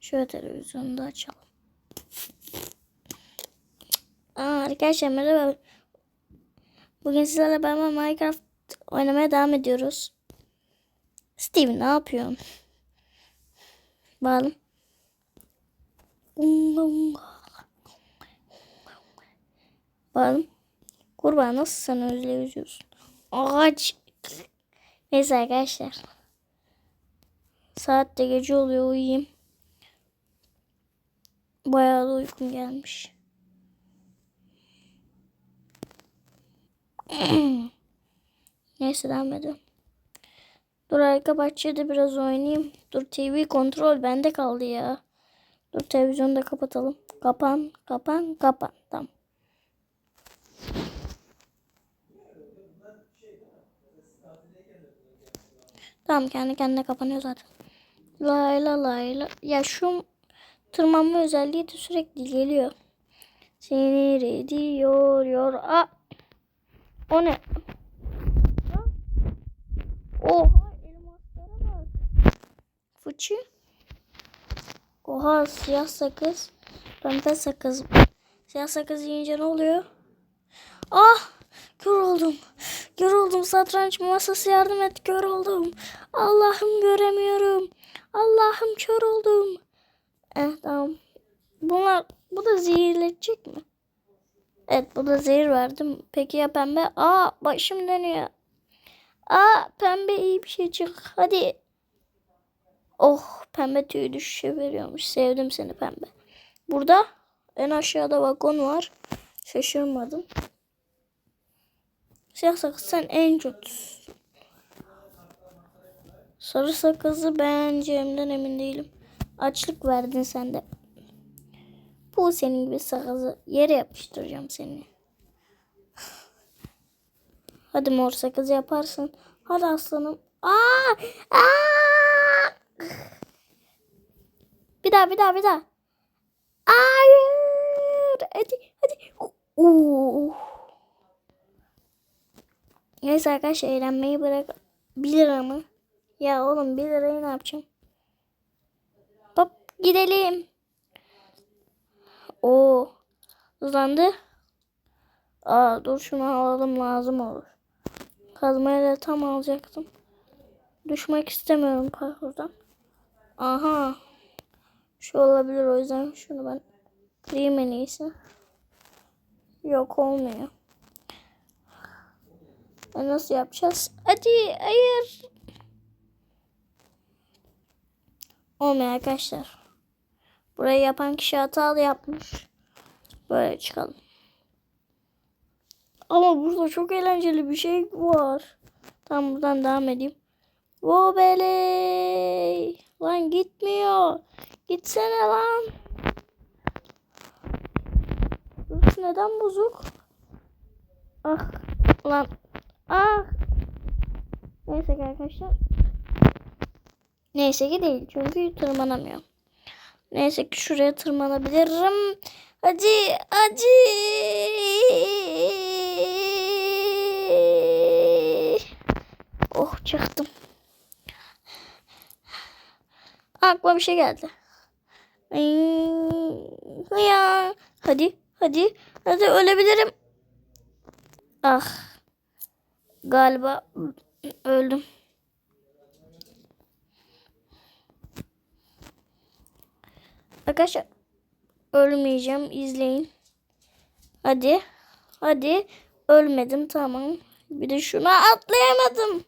Şöyle televizyonu da açalım. Aa, arkadaşlar merhaba. Bugün sizlerle beraber Minecraft oynamaya devam ediyoruz. Steve ne yapıyorsun? Bakalım. Bakalım. Kurbağa nasıl sen öyle yüzüyorsun? Ağaç. Neyse arkadaşlar. Saat de gece oluyor uyuyayım. Bayağı da uykum gelmiş. Neyse devam edelim. Dur arka bahçede biraz oynayayım. Dur TV kontrol bende kaldı ya. Dur televizyonu da kapatalım. Kapan, kapan, kapan. Tamam. Tamam kendi kendine kapanıyor zaten. Layla layla. Ya şu tırmanma özelliği de sürekli geliyor. Sinir ediyor. Yor. Aa. O ne? Ha? Oha elmaslara bak. Fıçı. Oha siyah sakız. Pembe sakız. Siyah sakız yiyince ne oluyor? Ah! Kör oldum. Kör oldum. Satranç masası yardım et. Kör oldum. Allah'ım göremiyorum. Allah'ım kör oldum. Eh tamam. Bunlar bu da zehirletecek mi? Evet bu da zehir verdim. Peki ya pembe? Aa başım dönüyor. Aa pembe iyi bir şey çık. Hadi. Oh pembe tüy düşüşe veriyormuş. Sevdim seni pembe. Burada en aşağıda vagon var. Şaşırmadım. Siyah sakız sen en kötüsün. Sarı sakızı beğeneceğimden emin değilim. Açlık verdin sen de. Bu senin gibi sakızı yere yapıştıracağım seni. Hadi mor sakız yaparsın. Hadi aslanım. Aa! Aa! Bir daha bir daha bir daha. Hayır. Hadi hadi. Oo. Neyse arkadaşlar eğlenmeyi bırak. 1 lira mı? Ya oğlum 1 lirayı ne yapacağım? Gidelim. Oo. Hızlandı. Aa dur şunu alalım lazım olur. Kazmayı da tam alacaktım. Düşmek istemiyorum parkurdan. Aha. Şu olabilir o yüzden şunu ben kırayım en iyisi. Yok olmuyor. E nasıl yapacağız? Hadi hayır. Olmuyor arkadaşlar. Burayı yapan kişi hatalı yapmış. Böyle çıkalım. Ama burada çok eğlenceli bir şey var. Tam buradan devam edeyim. Vobeley. Lan gitmiyor. Gitsene lan. Burası neden bozuk? Ah lan. Ah. Neyse arkadaşlar. Neyse ki değil. Çünkü tırmanamıyorum. Neyse ki şuraya tırmanabilirim. Hadi, hadi. Oh çıktım. Aklıma bir şey geldi. Ya. Hadi, hadi, hadi ölebilirim. Ah. Galiba öldüm. Arkadaşlar ölmeyeceğim. izleyin. Hadi. Hadi. Ölmedim tamam. Bir de şuna atlayamadım.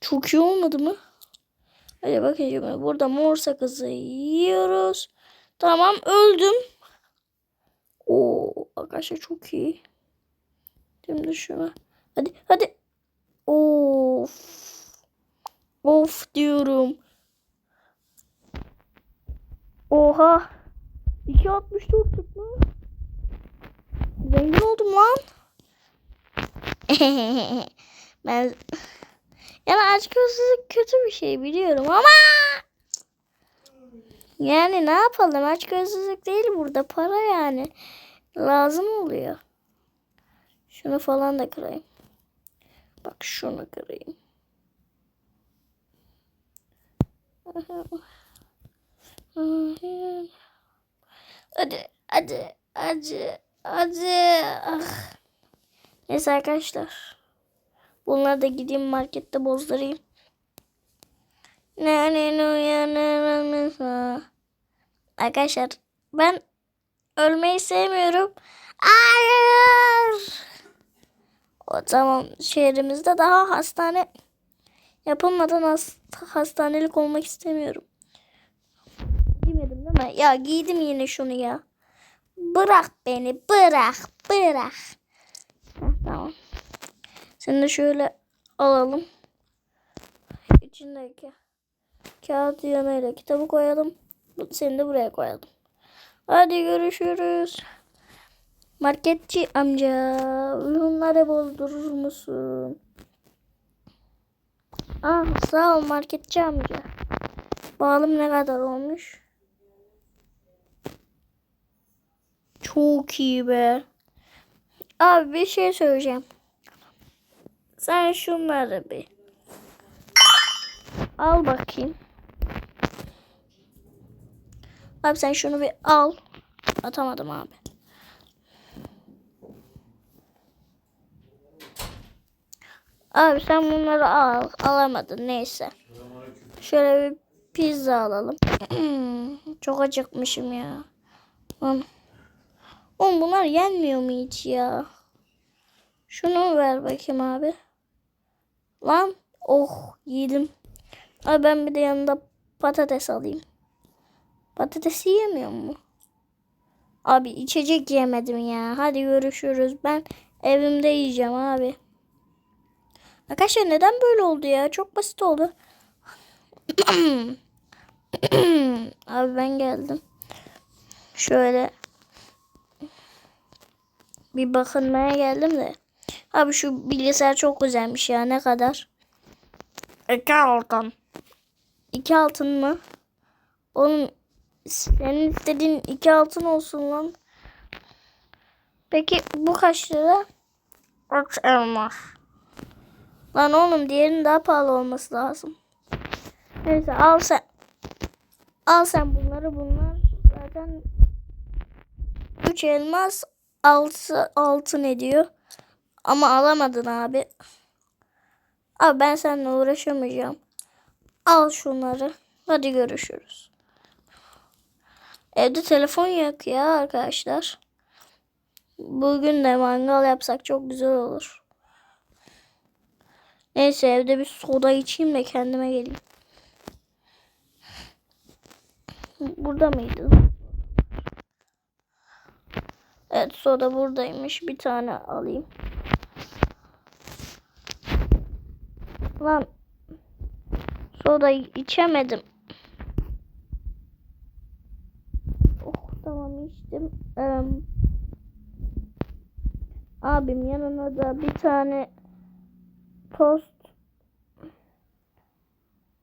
Çok iyi olmadı mı? Hadi bakayım. Burada mor sakızı yiyoruz. Tamam öldüm. Oo arkadaşlar çok iyi. Şimdi şuna. Hadi hadi. Of. Of diyorum. Oha. 2.64 tutma. Zengin oldum lan. ben yani açgözlülük kötü bir şey biliyorum ama yani ne yapalım açgözlülük değil burada para yani lazım oluyor. Şunu falan da kırayım. Bak şunu kırayım. Hadi, hadi, hadi, hadi. Ah. Neyse arkadaşlar. Bunları da gideyim markette bozdurayım. Arkadaşlar ben ölmeyi sevmiyorum. Hayır. O tamam şehrimizde daha hastane yapılmadan has- hastanelik olmak istemiyorum. Giymedim değil mi? Ya giydim yine şunu ya. Bırak beni bırak bırak. Heh, tamam. Seni de şöyle alalım. İçindeki kağıt yanıyla kitabı koyalım. Seni de buraya koyalım. Hadi görüşürüz. Marketçi amca, ürünleri bozdurur musun? Ah sağ ol marketçi amca. Bağlım ne kadar olmuş? Çok iyi be. Abi bir şey söyleyeceğim. Sen şunları bir al bakayım. Abi sen şunu bir al. Atamadım abi. Abi sen bunları al. Alamadın neyse. Şöyle bir pizza alalım. Çok acıkmışım ya. Lan. Oğlum bunlar yenmiyor mu hiç ya? Şunu ver bakayım abi. Lan. Oh yedim. Abi ben bir de yanında patates alayım. Patatesi yemiyor mu? Abi içecek yemedim ya. Hadi görüşürüz. Ben evimde yiyeceğim abi. Arkadaşlar neden böyle oldu ya? Çok basit oldu. abi ben geldim. Şöyle bir bakınmaya geldim de. Abi şu bilgisayar çok güzelmiş ya. Ne kadar? İki altın. İki altın mı? Oğlum senin istediğin iki altın olsun lan. Peki bu kaç lira? Üç elmas. Lan oğlum diğerinin daha pahalı olması lazım. Neyse al sen. Al sen bunları bunlar zaten 3 elmas 6 altın ediyor. Ama alamadın abi. Abi ben seninle uğraşamayacağım. Al şunları. Hadi görüşürüz. Evde telefon yok ya arkadaşlar. Bugün de mangal yapsak çok güzel olur. Neyse evde bir soda içeyim de kendime geleyim. Burada mıydı? Evet soda buradaymış. Bir tane alayım. Lan soda içemedim. Oh tamam içtim. Ee, abim yanına da bir tane tost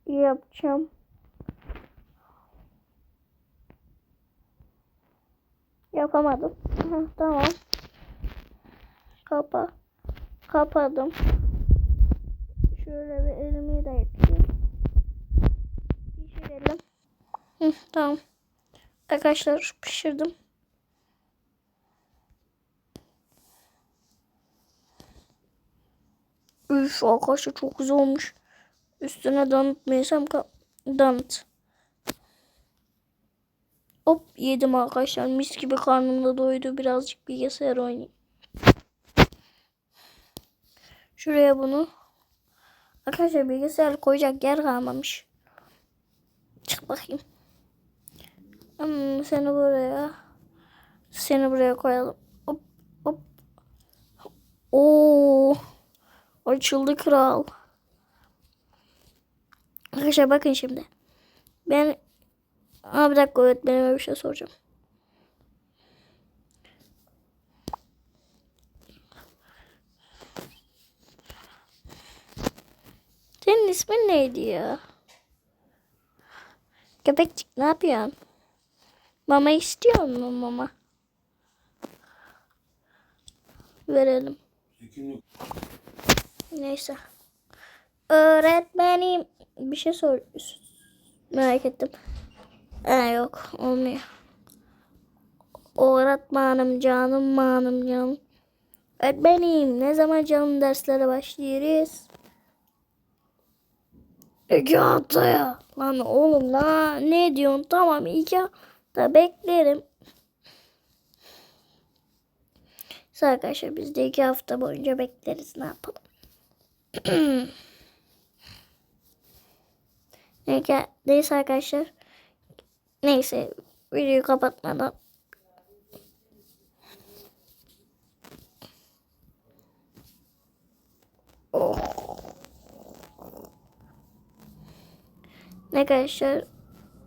yapacağım. Yapamadım. Tamam. Kapa. Kapadım. Şöyle bir elimi de yapayım. Pişirelim. Hı, tamam. Arkadaşlar pişirdim. Üf arkadaşlar çok güzel olmuş. Üstüne donut mu yesem donut. Hop yedim arkadaşlar. Mis gibi karnımda doydu. Birazcık bilgisayar oynayayım. Şuraya bunu. Arkadaşlar bilgisayar koyacak yer kalmamış. Çık bakayım. Hmm, seni buraya. Seni buraya koyalım. Hop hop. Oo. Açıldı kral. Arkadaşlar bakın şimdi. Ben Aa, bir dakika öğretmenime bir şey soracağım. Senin ismin neydi ya? Köpekçik ne yapıyorsun? Mama istiyor musun mama? Verelim. Neyse. Öğretmenim bir şey sor merak ettim. Ee, yok olmuyor. Öğretmenim canım manım canım. Öğretmenim ne zaman canım derslere başlıyoruz? İki haftaya. Lan oğlum la ne diyorsun? Tamam iki hafta beklerim. Neyse Arkadaşlar biz de iki hafta boyunca bekleriz ne yapalım. Neyse arkadaşlar. Neyse videoyu kapatmadan Oh. Arkadaşlar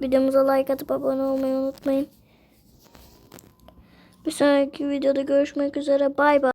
videomuza like atıp abone olmayı unutmayın. Bir sonraki videoda görüşmek üzere. Bay bay.